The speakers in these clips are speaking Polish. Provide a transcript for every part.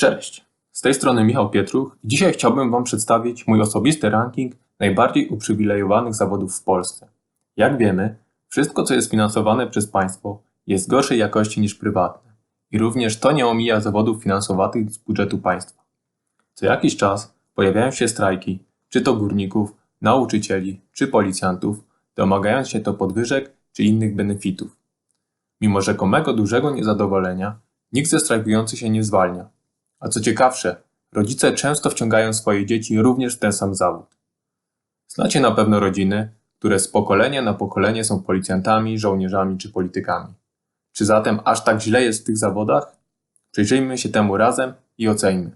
Cześć, z tej strony Michał Pietruch dzisiaj chciałbym Wam przedstawić mój osobisty ranking najbardziej uprzywilejowanych zawodów w Polsce. Jak wiemy, wszystko co jest finansowane przez państwo jest gorszej jakości niż prywatne i również to nie omija zawodów finansowanych z budżetu państwa. Co jakiś czas pojawiają się strajki, czy to górników, nauczycieli, czy policjantów, domagając się to podwyżek czy innych benefitów. Mimo rzekomego dużego niezadowolenia, nikt ze strajkujących się nie zwalnia. A co ciekawsze, rodzice często wciągają swoje dzieci również w ten sam zawód. Znacie na pewno rodziny, które z pokolenia na pokolenie są policjantami, żołnierzami czy politykami. Czy zatem aż tak źle jest w tych zawodach? Przyjrzyjmy się temu razem i oceńmy.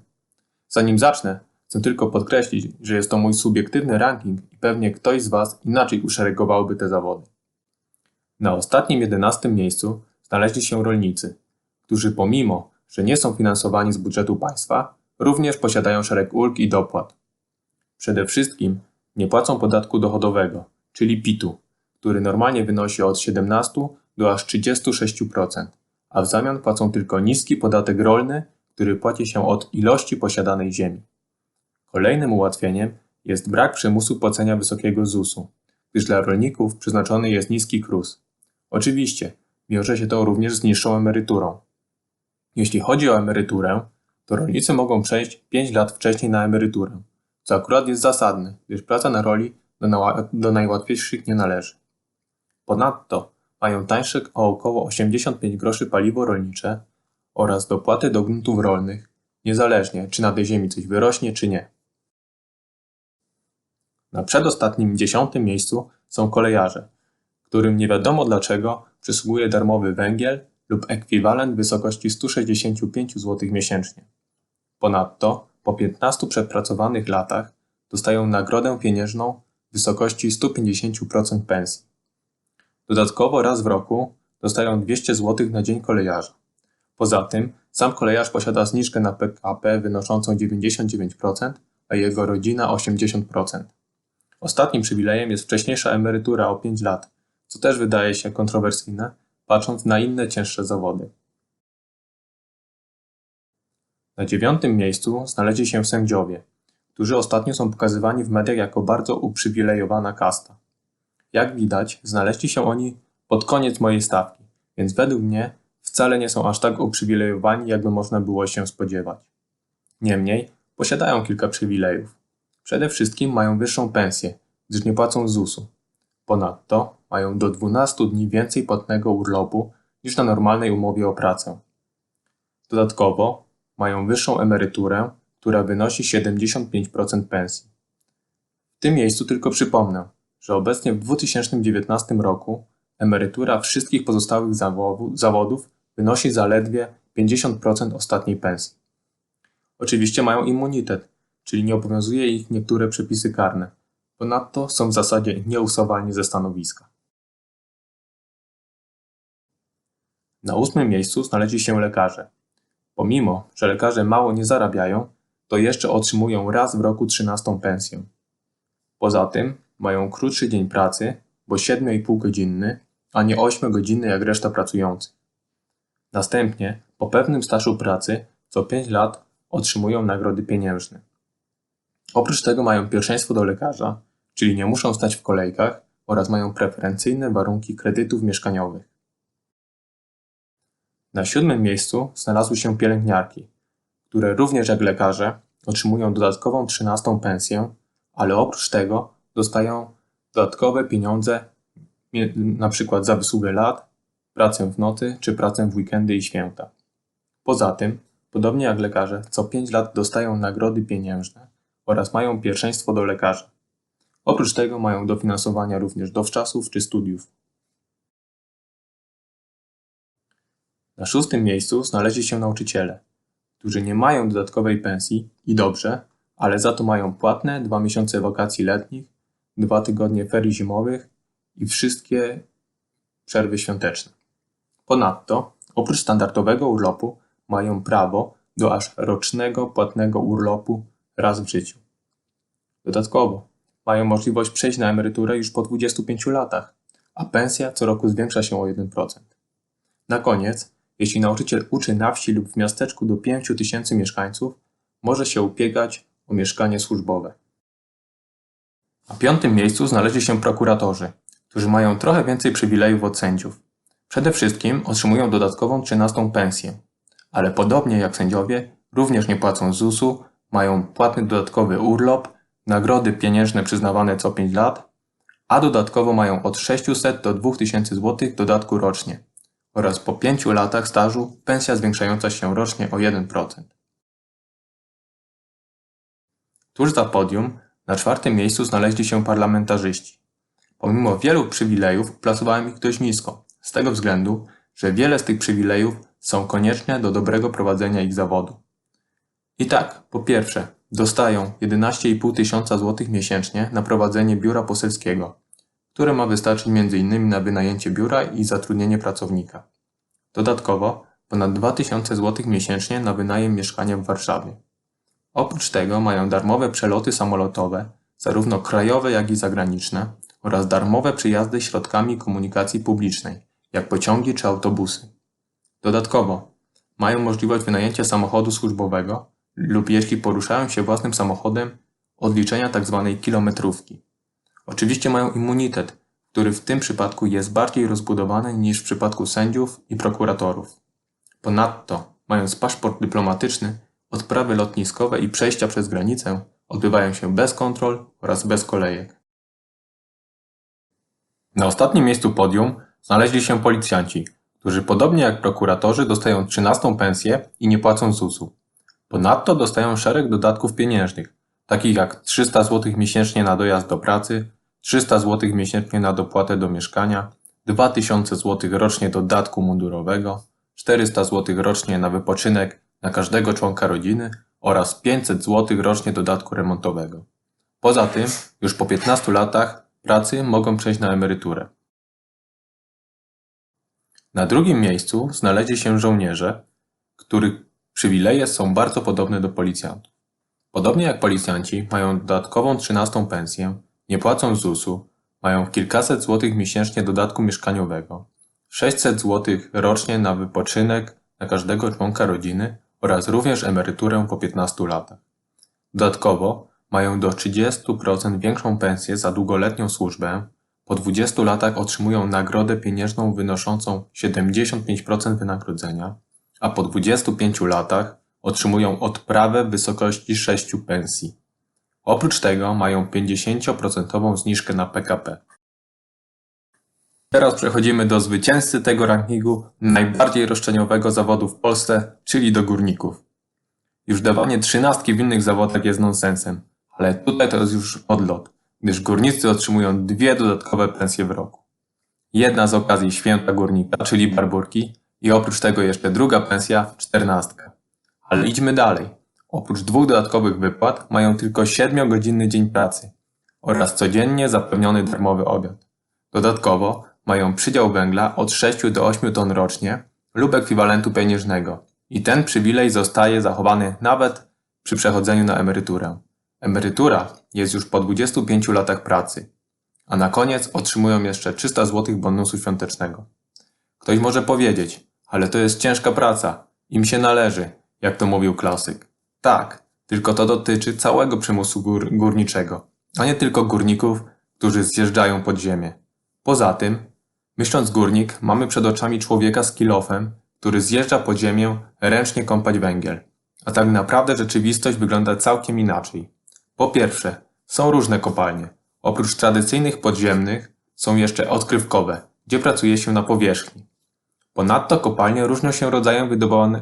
Zanim zacznę, chcę tylko podkreślić, że jest to mój subiektywny ranking i pewnie ktoś z Was inaczej uszeregowałby te zawody. Na ostatnim jedenastym miejscu znaleźli się rolnicy, którzy pomimo, że nie są finansowani z budżetu państwa, również posiadają szereg ulg i dopłat. Przede wszystkim nie płacą podatku dochodowego, czyli PIT-u, który normalnie wynosi od 17 do aż 36%, a w zamian płacą tylko niski podatek rolny, który płaci się od ilości posiadanej ziemi. Kolejnym ułatwieniem jest brak przymusu płacenia wysokiego ZUS-u, gdyż dla rolników przeznaczony jest niski KRUS. Oczywiście, wiąże się to również z niższą emeryturą. Jeśli chodzi o emeryturę, to rolnicy mogą przejść 5 lat wcześniej na emeryturę, co akurat jest zasadne, gdyż praca na roli do, na, do najłatwiejszych nie należy. Ponadto mają tańsze o około 85 groszy paliwo rolnicze oraz dopłaty do gruntów rolnych, niezależnie czy na tej ziemi coś wyrośnie czy nie. Na przedostatnim dziesiątym miejscu są kolejarze, którym nie wiadomo dlaczego przysługuje darmowy węgiel lub ekwiwalent w wysokości 165 zł miesięcznie. Ponadto po 15 przepracowanych latach dostają nagrodę pieniężną w wysokości 150% pensji. Dodatkowo raz w roku dostają 200 zł na dzień kolejarza. Poza tym sam kolejarz posiada zniżkę na PKP wynoszącą 99%, a jego rodzina 80%. Ostatnim przywilejem jest wcześniejsza emerytura o 5 lat, co też wydaje się kontrowersyjne, patrząc na inne cięższe zawody. Na dziewiątym miejscu znaleźli się sędziowie, którzy ostatnio są pokazywani w mediach jako bardzo uprzywilejowana kasta. Jak widać, znaleźli się oni pod koniec mojej stawki, więc według mnie wcale nie są aż tak uprzywilejowani, jakby można było się spodziewać. Niemniej, posiadają kilka przywilejów. Przede wszystkim mają wyższą pensję, gdyż nie płacą ZUS-u. Ponadto mają do 12 dni więcej płatnego urlopu niż na normalnej umowie o pracę. Dodatkowo mają wyższą emeryturę, która wynosi 75% pensji. W tym miejscu tylko przypomnę, że obecnie w 2019 roku emerytura wszystkich pozostałych zawodów wynosi zaledwie 50% ostatniej pensji. Oczywiście mają immunitet, czyli nie obowiązuje ich niektóre przepisy karne. Ponadto są w zasadzie nieusuwalni ze stanowiska. Na ósmym miejscu znaleźli się lekarze. Pomimo, że lekarze mało nie zarabiają, to jeszcze otrzymują raz w roku trzynastą pensję. Poza tym mają krótszy dzień pracy, bo 7,5 godzinny, a nie 8 godzinny jak reszta pracujących. Następnie, po pewnym stażu pracy, co 5 lat otrzymują nagrody pieniężne. Oprócz tego mają pierwszeństwo do lekarza, czyli nie muszą stać w kolejkach oraz mają preferencyjne warunki kredytów mieszkaniowych. Na siódmym miejscu znalazły się pielęgniarki, które również jak lekarze otrzymują dodatkową trzynastą pensję, ale oprócz tego dostają dodatkowe pieniądze przykład za wysługę lat, pracę w nocy czy pracę w weekendy i święta. Poza tym, podobnie jak lekarze, co 5 lat dostają nagrody pieniężne oraz mają pierwszeństwo do lekarza. Oprócz tego mają dofinansowania również dowczasów czy studiów. Na szóstym miejscu znaleźli się nauczyciele, którzy nie mają dodatkowej pensji i dobrze, ale za to mają płatne dwa miesiące wakacji letnich, dwa tygodnie ferii zimowych i wszystkie przerwy świąteczne. Ponadto, oprócz standardowego urlopu, mają prawo do aż rocznego płatnego urlopu raz w życiu. Dodatkowo, mają możliwość przejść na emeryturę już po 25 latach, a pensja co roku zwiększa się o 1%. Na koniec jeśli nauczyciel uczy na wsi lub w miasteczku do 5 tysięcy mieszkańców, może się ubiegać o mieszkanie służbowe. Na piątym miejscu znaleźli się prokuratorzy, którzy mają trochę więcej przywilejów od sędziów. Przede wszystkim otrzymują dodatkową 13 pensję, ale podobnie jak sędziowie, również nie płacą ZUS-u, mają płatny dodatkowy urlop, nagrody pieniężne przyznawane co 5 lat, a dodatkowo mają od 600 do 2000 zł dodatku rocznie oraz po 5 latach stażu pensja zwiększająca się rocznie o 1%. Tuż za podium na czwartym miejscu znaleźli się parlamentarzyści. Pomimo wielu przywilejów placowałem ich dość nisko, z tego względu, że wiele z tych przywilejów są konieczne do dobrego prowadzenia ich zawodu. I tak, po pierwsze, dostają 11,5 tysiąca złotych miesięcznie na prowadzenie biura poselskiego, które ma wystarczyć m.in. na wynajęcie biura i zatrudnienie pracownika. Dodatkowo ponad 2000 złotych miesięcznie na wynajem mieszkania w Warszawie. Oprócz tego mają darmowe przeloty samolotowe, zarówno krajowe jak i zagraniczne, oraz darmowe przyjazdy środkami komunikacji publicznej, jak pociągi czy autobusy. Dodatkowo mają możliwość wynajęcia samochodu służbowego lub jeśli poruszają się własnym samochodem, odliczenia tzw. kilometrówki. Oczywiście mają immunitet, który w tym przypadku jest bardziej rozbudowany niż w przypadku sędziów i prokuratorów. Ponadto, mając paszport dyplomatyczny, odprawy lotniskowe i przejścia przez granicę odbywają się bez kontrol oraz bez kolejek. Na ostatnim miejscu podium znaleźli się policjanci, którzy podobnie jak prokuratorzy dostają 13 pensję i nie płacą ZUS-u. Ponadto dostają szereg dodatków pieniężnych, takich jak 300 zł miesięcznie na dojazd do pracy, 300 zł miesięcznie na dopłatę do mieszkania, 2000 zł rocznie dodatku mundurowego, 400 zł rocznie na wypoczynek na każdego członka rodziny oraz 500 zł rocznie dodatku remontowego. Poza tym, już po 15 latach pracy mogą przejść na emeryturę. Na drugim miejscu znaleźli się żołnierze, których przywileje są bardzo podobne do policjantów. Podobnie jak policjanci mają dodatkową 13 pensję, nie płacą ZUS-u, mają kilkaset złotych miesięcznie dodatku mieszkaniowego, 600 złotych rocznie na wypoczynek na każdego członka rodziny oraz również emeryturę po 15 latach. Dodatkowo mają do 30% większą pensję za długoletnią służbę, po 20 latach otrzymują nagrodę pieniężną wynoszącą 75% wynagrodzenia, a po 25 latach otrzymują odprawę w wysokości 6 pensji. Oprócz tego mają 50% zniżkę na PKP. Teraz przechodzimy do zwycięzcy tego rankingu najbardziej roszczeniowego zawodu w Polsce, czyli do górników. Już dawanie trzynastki w innych zawodach jest nonsensem, ale tutaj to jest już odlot, gdyż górnicy otrzymują dwie dodatkowe pensje w roku. Jedna z okazji święta górnika, czyli barburki i oprócz tego jeszcze druga pensja, czternastka. Ale idźmy dalej. Oprócz dwóch dodatkowych wypłat mają tylko 7-godzinny dzień pracy oraz codziennie zapewniony darmowy obiad. Dodatkowo mają przydział węgla od 6 do 8 ton rocznie lub ekwiwalentu pieniężnego i ten przywilej zostaje zachowany nawet przy przechodzeniu na emeryturę. Emerytura jest już po 25 latach pracy, a na koniec otrzymują jeszcze 300 zł bonusu świątecznego. Ktoś może powiedzieć, ale to jest ciężka praca, im się należy, jak to mówił klasyk. Tak, tylko to dotyczy całego przymusu gór górniczego, a nie tylko górników, którzy zjeżdżają pod ziemię. Poza tym, myśląc górnik, mamy przed oczami człowieka z kilofem, który zjeżdża pod ziemię ręcznie kąpać węgiel. A tak naprawdę rzeczywistość wygląda całkiem inaczej. Po pierwsze, są różne kopalnie. Oprócz tradycyjnych podziemnych są jeszcze odkrywkowe, gdzie pracuje się na powierzchni. Ponadto kopalnie różnią się rodzajem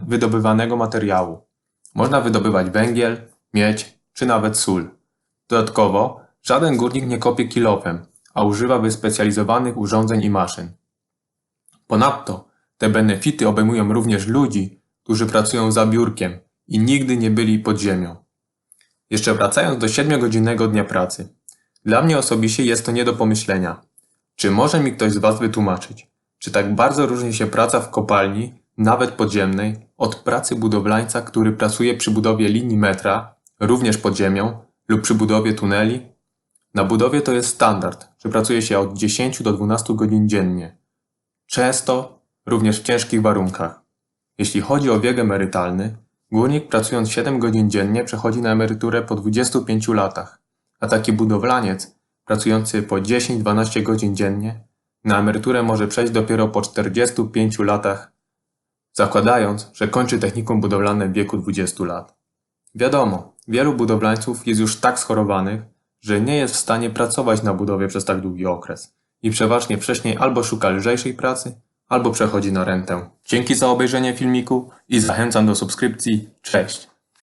wydobywanego materiału. Można wydobywać węgiel, miedź czy nawet sól. Dodatkowo żaden górnik nie kopie kilofem, a używa wyspecjalizowanych urządzeń i maszyn. Ponadto te benefity obejmują również ludzi, którzy pracują za biurkiem i nigdy nie byli pod ziemią. Jeszcze wracając do 7-godzinnego dnia pracy. Dla mnie osobiście jest to nie do pomyślenia. Czy może mi ktoś z Was wytłumaczyć, czy tak bardzo różni się praca w kopalni, nawet podziemnej, od pracy budowlańca, który pracuje przy budowie linii metra, również pod ziemią, lub przy budowie tuneli? Na budowie to jest standard, że pracuje się od 10 do 12 godzin dziennie. Często również w ciężkich warunkach. Jeśli chodzi o wiek emerytalny, górnik pracując 7 godzin dziennie przechodzi na emeryturę po 25 latach, a taki budowlaniec pracujący po 10-12 godzin dziennie na emeryturę może przejść dopiero po 45 latach, zakładając, że kończy technikum budowlane w wieku 20 lat. Wiadomo, wielu budowlańców jest już tak schorowanych, że nie jest w stanie pracować na budowie przez tak długi okres i przeważnie wcześniej albo szuka lżejszej pracy, albo przechodzi na rentę. Dzięki za obejrzenie filmiku i zachęcam do subskrypcji. Cześć!